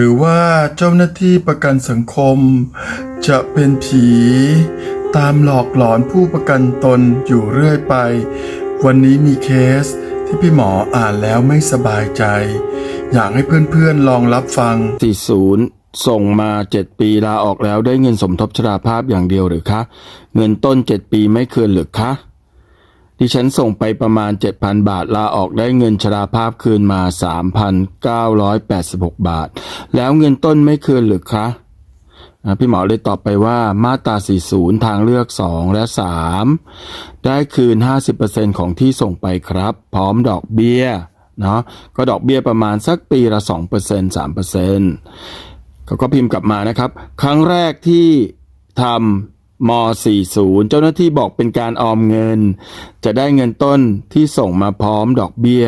หรือว่าเจ้าหน้าที่ประกันสังคม จะเป็นผี ตามหลอกหลอนผู้ประกันตนอยู่เรื่อยไป วันนี้มีเคสที่พี่หมออ่านแล้วไม่สบายใจ อยากให้เพื่อนๆลองรับฟัง 40ส่งมา7ปีลาออกแล้วได้เงินสมทบชราภาพอย่างเดียวหรือคะ เงินต้น7ปีไม่คืนหรือคะ ดิฉันส่งไปประมาณ 7,000 บาท ลาออกได้เงินชราภาพคืนมา 3,986 บาท แล้วเงินต้นไม่คืนหรือคะพี่หมอเลยตอบไปว่ามาตรา 40 ทางเลือก 2 และ 3 ได้คืน 50%ของที่ส่งไปครับ พร้อมดอกเบี้ยเนาะก็ดอกเบี้ยประมาณสักปีละ 2% 3%เขาก็พิมพ์กลับมานะครับ ครั้งแรกที่ทำ ม 40 เจ้าหน้าที่บอกเป็นการออมเงิน จะได้เงินต้นที่ส่งมาพร้อมดอกเบี้ย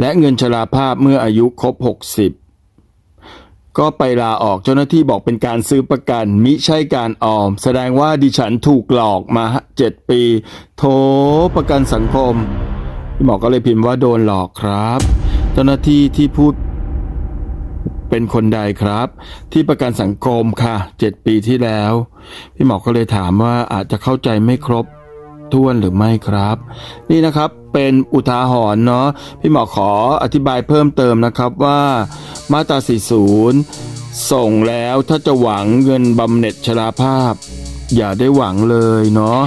และเงินชราภาพเมื่ออายุครบ 60 ก็ไปลาออกเจ้าหน้าที่บอกเป็นการซื้อประกัน มิใช่การออม แสดงว่าดิฉันถูกหลอกมาเจ็ดปีโถประกันสังคม หมอก็เลยพิมพ์ว่าโดนหลอกครับ เจ้าหน้าที่ที่พูด เป็นคนใดครับ ที่ประกันสังคมค่ะเจ็ดปีที่แล้ว พี่หมอก็เลยถามว่าอาจจะเข้าใจไม่ครบถ้วนหรือไม่ครับ นี่นะครับเป็นอุทาหรณ์เนาะพี่หมอขออธิบายเพิ่มเติมนะครับว่ามาตรา 40 ส่งแล้วถ้าจะหวังเงินบำเหน็จชราภาพ อย่าได้หวังเลยเนาะ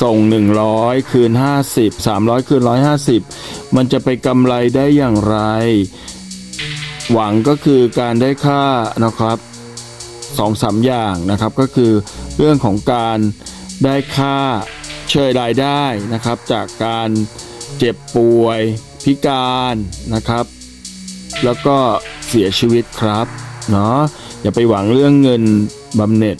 ส่ง 100 คืน 50 300 คืน 150 มันจะไปกำไรได้อย่างไร หวังก็คือการได้ค่านะครับสองสามอย่างนะครับก็คือเรื่องของการได้ค่าเชยรายได้นะครับ จากการเจ็บป่วยพิการนะครับ แล้วก็เสียชีวิตครับเนาะอย่าไปหวังเรื่องเงินบำเหน็จ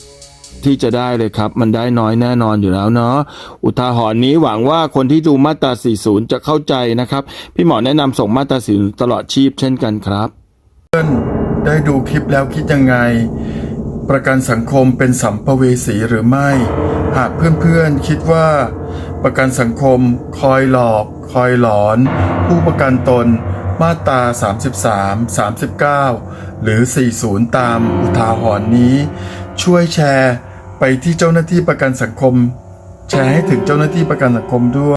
ที่จะได้เลยครับ มันได้น้อยแน่นอนอยู่แล้วเนาะอุทาหรณ์นี้หวังว่าคนที่ดูมาตรา 40 จะเข้าใจนะครับ พี่หมอแนะนำส่งมาตรา 40 ตลอดชีพเช่นกันครับ ได้ดูคลิปแล้วคิดยังไง ประกันสังคมเป็นสัมภเวสีหรือไม่ หากเพื่อนๆคิดว่า ประกันสังคมคอยหลอก คอยหลอน ผู้ประกันตนมาตรา 33 39 หรือ 40 ตามอุทาหรณ์นี้ ช่วยแชร์ไปที่เจ้าหน้าที่ประกันสังคม แชร์ให้ถึงเจ้าหน้าที่ประกันสังคมด้วย